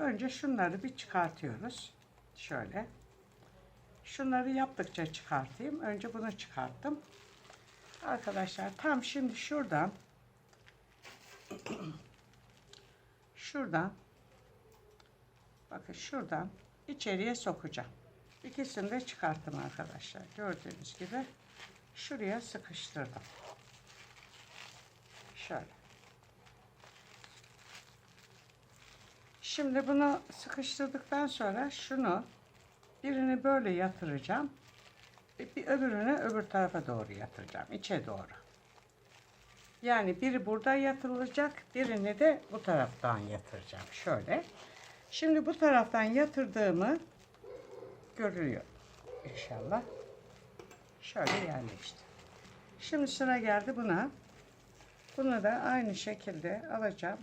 Önce şunları bir çıkartıyoruz. Şöyle. Şunları yaptıkça çıkartayım. Önce bunu çıkarttım. Arkadaşlar tam şimdi şuradan şuradan bakın şuradan içeriye sokacağım. İkisini de çıkarttım arkadaşlar. Gördüğünüz gibi şuraya sıkıştırdım. Şöyle. Şimdi bunu sıkıştırdıktan sonra şunu birini böyle yatıracağım. Bir öbürünü öbür tarafa doğru yatıracağım. içe doğru. Yani biri burada yatırılacak, birini de bu taraftan yatıracağım. Şöyle. Şimdi bu taraftan yatırdığımı görülüyor. İnşallah. Şöyle yerleşti. Şimdi sıra geldi buna. Bunu da aynı şekilde alacağım.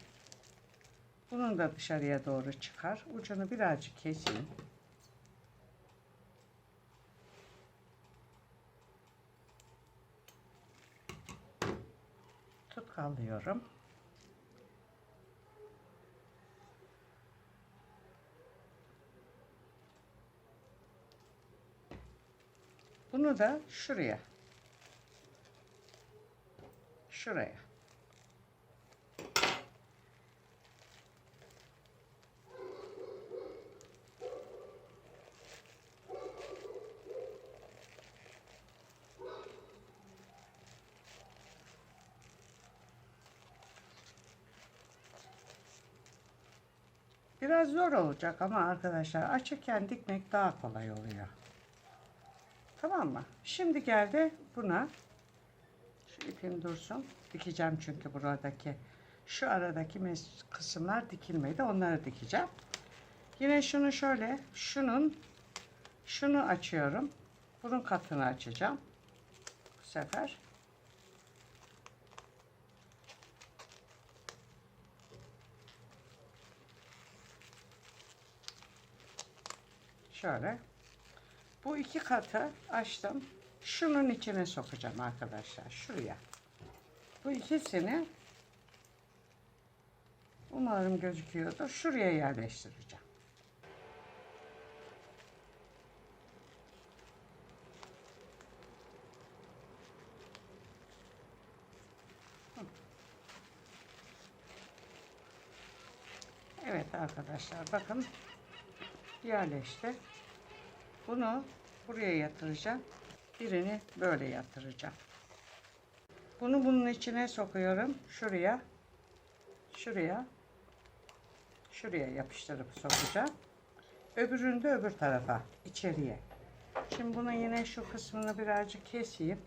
Bunun da dışarıya doğru çıkar. Ucunu birazcık keseyim. Tutkallıyorum. Bunu da şuraya. Şuraya. Biraz zor olacak ama arkadaşlar açıkken dikmek daha kolay oluyor. Tamam mı? Şimdi geldi buna. Şu ipim dursun. Dikeceğim çünkü buradaki şu aradaki kısımlar dikilmedi. Onları dikeceğim. Yine şunu şöyle şunun şunu açıyorum. Bunun katını açacağım. Bu sefer. Şöyle. Bu iki katı açtım. Şunun içine sokacağım arkadaşlar. Şuraya. Bu ikisini umarım gözüküyordur. Şuraya yerleştireceğim. Evet arkadaşlar bakın yerleşti. Bunu buraya yatıracağım. Birini böyle yatıracağım. Bunu bunun içine sokuyorum. Şuraya. Şuraya. Şuraya yapıştırıp sokacağım. Öbürünü de öbür tarafa. içeriye. Şimdi bunu yine şu kısmını birazcık keseyim.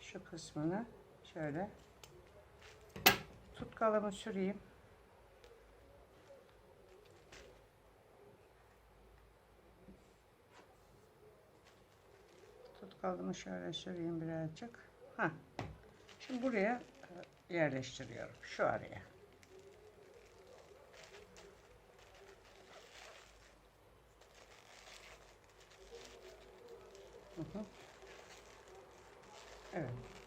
Şu kısmını şöyle tutkalımı süreyim. Tutkalımı şöyle süreyim birazcık. Ha. Şimdi buraya e, yerleştiriyorum. Şu araya. Hı hı. Evet.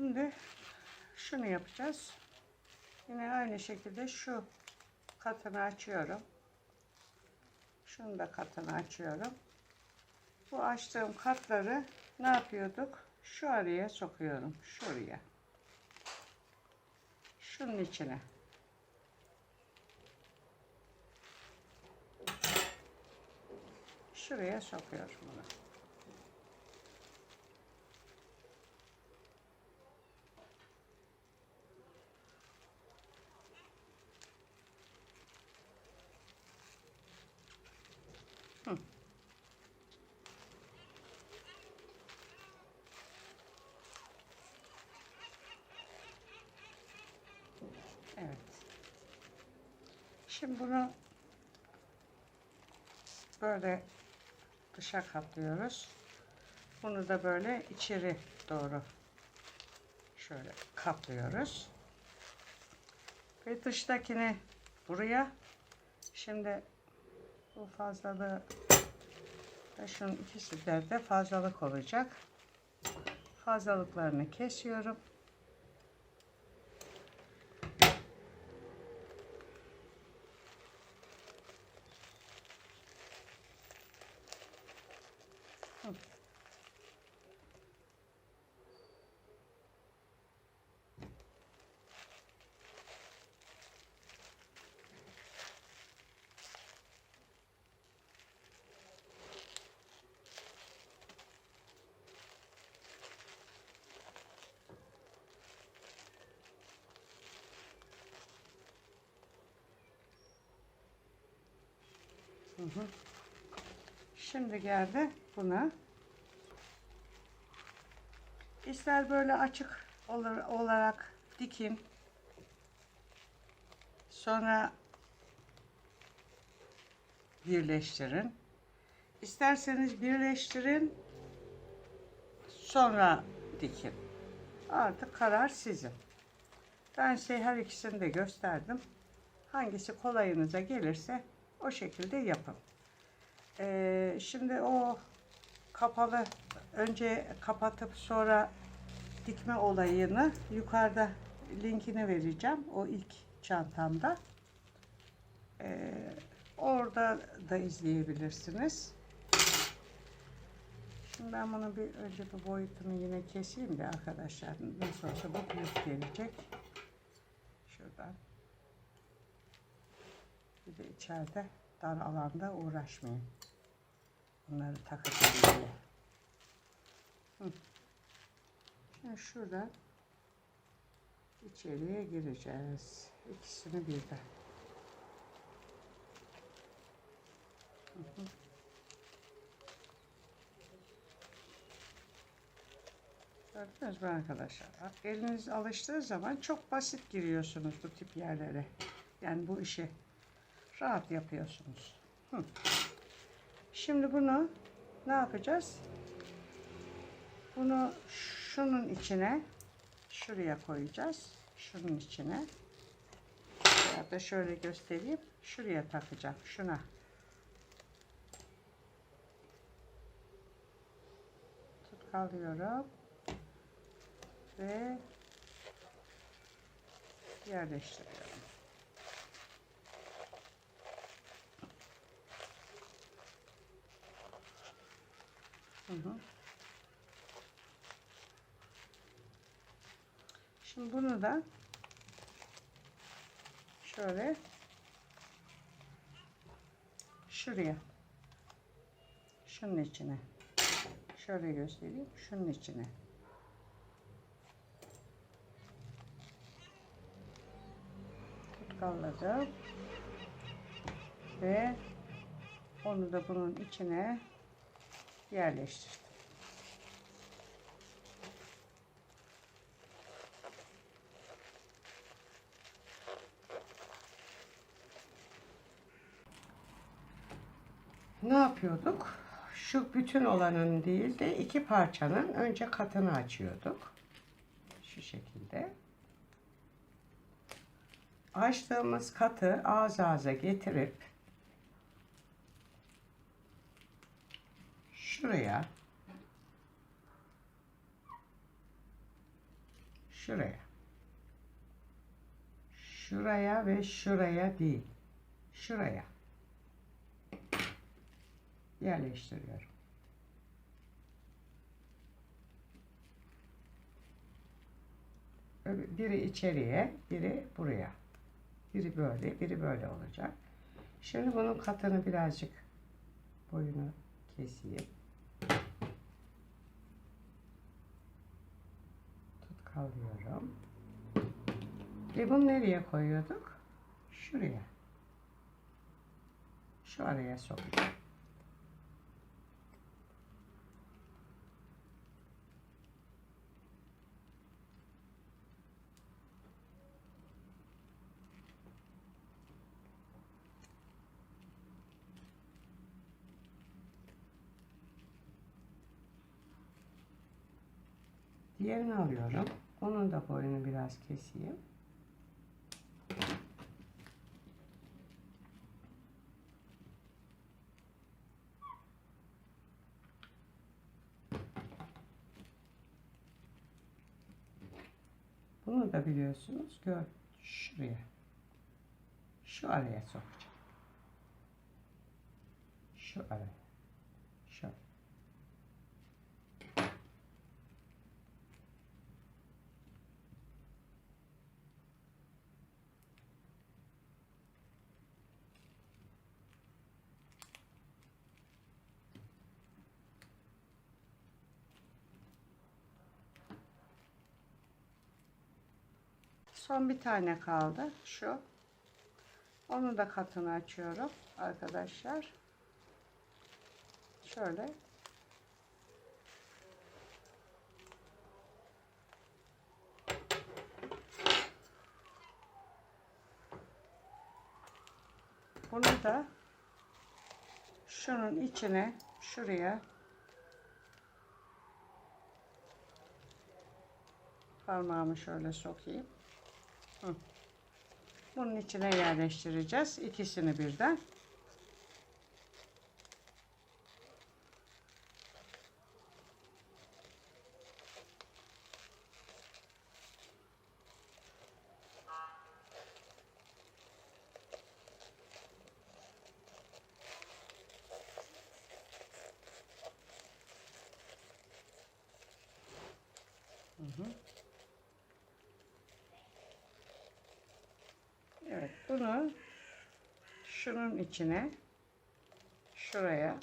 Şimdi şunu yapacağız. Yine aynı şekilde şu katını açıyorum. Şunu da katını açıyorum. Bu açtığım katları ne yapıyorduk? Şu araya sokuyorum. Şuraya. Şunun içine. Şuraya sokuyorum bunu. Evet. Şimdi bunu böyle dışa katlıyoruz. Bunu da böyle içeri doğru şöyle katlıyoruz. Ve dıştakini buraya. Şimdi bu fazlalığı Şunun ikisi de fazlalık olacak. Fazlalıklarını kesiyorum. Şimdi geldi buna. İster böyle açık olarak dikin. Sonra birleştirin. İsterseniz birleştirin. Sonra dikin. Artık karar sizin. Ben size her ikisini de gösterdim. Hangisi kolayınıza gelirse o şekilde yapın. Ee, şimdi o kapalı önce kapatıp sonra dikme olayını yukarıda linkini vereceğim. O ilk çantamda. Ee, orada da izleyebilirsiniz. Şimdi ben bunu bir önce bir boyutunu yine keseyim de arkadaşlar. Nasıl olsa bu büyük gelecek. Şuradan. De içeride dar alanda uğraşmayın. Bunları takacağım diye. Şimdi şuradan içeriye gireceğiz. İkisini birden. Hı hı. Gördünüz mü arkadaşlar? Eliniz alıştığı zaman çok basit giriyorsunuz bu tip yerlere. Yani bu işi rahat yapıyorsunuz. Hı. Şimdi bunu ne yapacağız? Bunu şunun içine şuraya koyacağız. Şunun içine. Ya da şöyle göstereyim. Şuraya takacağım. Şuna. Tutkalıyorum. Ve yerleştiriyorum. Hı hı. Şimdi bunu da şöyle şuraya şunun içine şöyle göstereyim şunun içine tutkalladım ve onu da bunun içine yerleştirdim. Ne yapıyorduk? Şu bütün olanın değil de iki parçanın önce katını açıyorduk. Şu şekilde. Açtığımız katı ağız ağza getirip şuraya şuraya şuraya ve şuraya değil şuraya yerleştiriyorum. Biri içeriye, biri buraya. Biri böyle, biri böyle olacak. Şimdi bunun katını birazcık boyunu keseyim. Tutkalıyorum. Ve bunu nereye koyuyorduk? Şuraya. Şu araya sokacağım. Diğerini alıyorum. Onun da boyunu biraz keseyim. Bunu da biliyorsunuz gör şuraya. Şu araya sokacağım. Şu araya. Son bir tane kaldı. Şu. Onu da katını açıyorum arkadaşlar. Şöyle. Bunu da şunun içine şuraya parmağımı şöyle sokayım. Bunun içine yerleştireceğiz. İkisini birden. Hı hı. Evet bunu şunun içine şuraya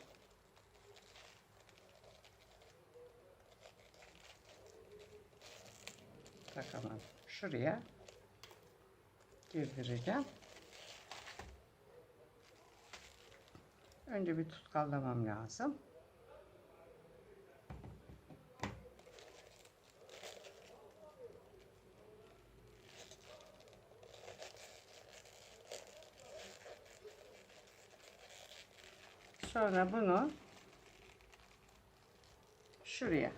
takamadım. Şuraya girdireceğim. Önce bir tutkallamam lazım. Sonra bunu şuraya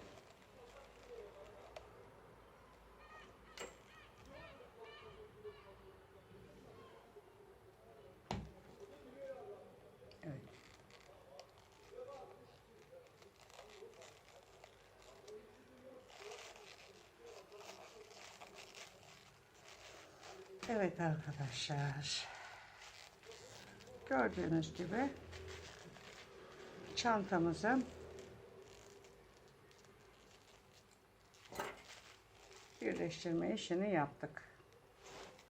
Evet. Arkadaşlar. Gördüğünüz gibi çantamızın birleştirme işini yaptık.